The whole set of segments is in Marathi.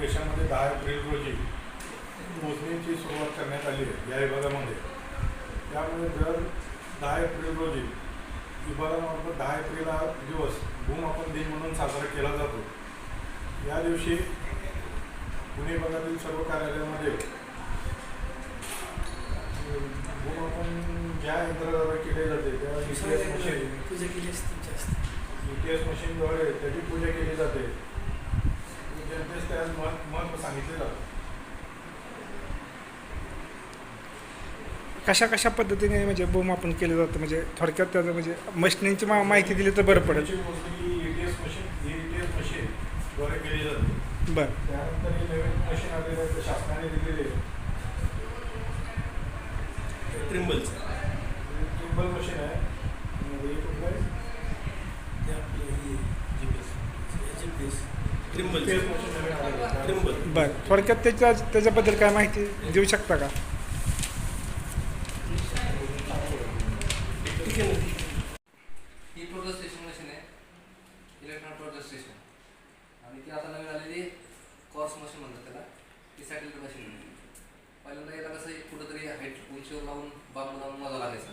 देशामध्ये दहा एप्रिल रोजी मोजणीची सुरुवात करण्यात आली आहे या विभागामध्ये. त्यामुळे दर दहा एप्रिल रोजी विभागामार्फत दहा एप्रिल हा दिवस भूमापन दिन म्हणून साजरा केला जातो. या दिवशी पुणे विभागातील सर्व कार्यालयामध्ये भूमापन ज्या यंत्राद्वारे केले जाते त्या T S machine D T S मशीनद्वारे त्याची पूजा केली जाते. जनतेस त्यास महत्त्व महत्त्व सांगितले जातं. कशा कशा पद्धतीने म्हणजे बोमापन केलं जातं? म्हणजे थोडक्यात त्याचं म्हणजे मशिनींची मा माहिती दिली तर बरं पडेल. त्याची मोजणी E T S machine E T S मशीनद्वारे केली जाते बरं त्यानंतर हे नवीन मशीन आलेलं आहे ते शासनाने दिलेले ट्रिम्बलचं ट्रिपल मशीन आहे आणि हे कुठलं आहे ते आपलं हे G P S G P S आहे. बरं थोडक्यात त्याच्या त्याच्याबद्दल काय माहिती देऊ शकता का? ठीक आहे ही टोटल स्टेशन मशीन आहे. इलेक्ट्रॉनिक टोटल स्टेशन आणि ती आता नवीन आलेली मशीन म्हणतात त्याला. ती सॅटेलाइट मशीन आहे. पहिल्यांदा याला कसं एक कुठंतरी हाईट उंचीवर लावून बांबू लावून मोजा लागायचा.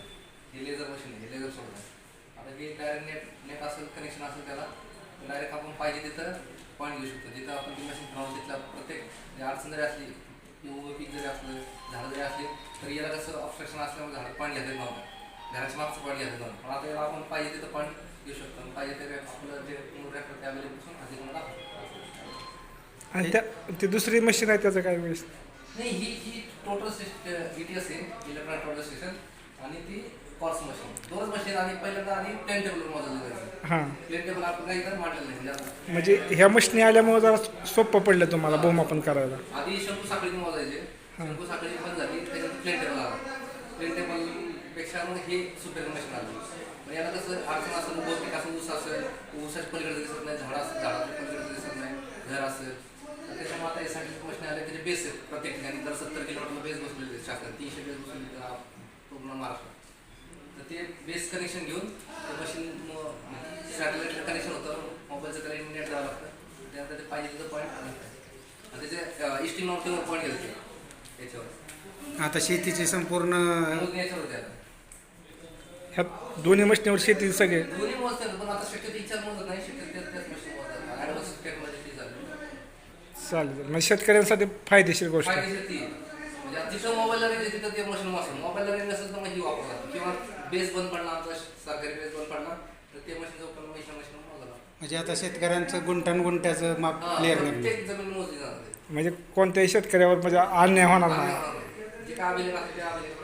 हे लेझर मशीन आहे हे लेझर सोडलं आता हे डायरेक्ट नेट नेट असेल कनेक्शन असेल त्याला डायरेक्ट आपण पाहिजे तिथं पॉईंट घेऊ शकतो. जिथं आपण ती मशीन फिरवून तिथल्या प्रत्येक म्हणजे अडचण जरी असली किंवा पीक जरी असलं झाडं जरी असली तर याला कसं ऑब्स्ट्रक्शन असल्यामुळे झाड पाणी येत नव्हतं घराच्या मागचं पाणी घ्यायचं नव्हतं पण आता याला आपण पाहिजे तिथं पाणी घेऊ शकतो. पाहिजे ते आपलं जे ट्रॅक्टर त्या अवेलेबल मला दाखवतो आणि त्या ती दुसरी मशीन आहे त्याचं काय वेळेस नाही ही ही total system E T S आहे. इलेक्ट्रॉनिक टोटल स्टेशन आणि ती कॉर्स मशीन दोनच मशीन आणि पहिल्यांदा आधी प्लेन टेबल मोजायला जायचं हां. प्लेन टेबल आपण काही तर मांडलेलं नाही जास्त म्हणजे ह्या मशिनी आल्यामुळे जरा सोपं पडलं तुम्हाला बोमापन करायला. आधी शंकू साखळी मोजायचे. शंकू साखळी बंद झाली त्याच्यानंतर प्लेन टेबल आला प्लेन टेबलपेक्षा मग हे सुपर मशीन आलं. याला कसं अडचण असेल बहुतेक असं ऊस असेल ऊसाच्या पलीकडे दिसत नाही झाड असेल झाडाच्या पलीकडे दिसत नाही घर असेल. तर त्याच्यामुळे आता यासाठी मशीन आले त्याचे बेस आहेत प्रत्येक ठिकाणी दर सत्तर किलोमीटरला बेस बसलेले शासन तीनशे बेस बसलेले पूर्ण महाराष्ट्रात तर ते बेस कनेक्शन घेऊन ते मशीन सॅटेलाईट कनेक्शन होतं. मोबाईलचं त्याला नेट द्यावं लागतं. त्यानंतर ते पाहिजे तिथं पॉईंट आणि त्याचे इस्टिंग नॉट पॉईंट घेतो याच्यावर. आता शेतीचे संपूर्ण याच्यावर ह्या दोन्ही मशिनीवर शेती सगळे? दोन्ही मोजतात पण आता शक्यतो इच्छा मोजत नाही. शक्यतो त्याच त्याच मशीन मोजतात ॲडव्हान्स टेक्नॉलॉजी ती झाली चालेल. म्हणजे शेतकऱ्यांसाठी फायदेशीर गोष्ट. आहे फायदेशीर ती. आहे. जिथं मोबाईलला रेंज तिथं ते मशीन वाचून मोबाईलला रेंज नसेल तर मग ही वापरतात किंवा बेस बंद पडला आमचा सरकारी बेस बंद पडला तर ते मशीन जवळ मशीन मशीन म्हणजे आता शेतकऱ्यांचं गुंठण गुंठ्याचं माप क्लिअर नाही. जमीन मोजली म्हणजे कोणत्याही शेतकऱ्यावर म्हणजे अन्याय होणार नाही. जे काय अवेलेबल असते ते अवेलेबल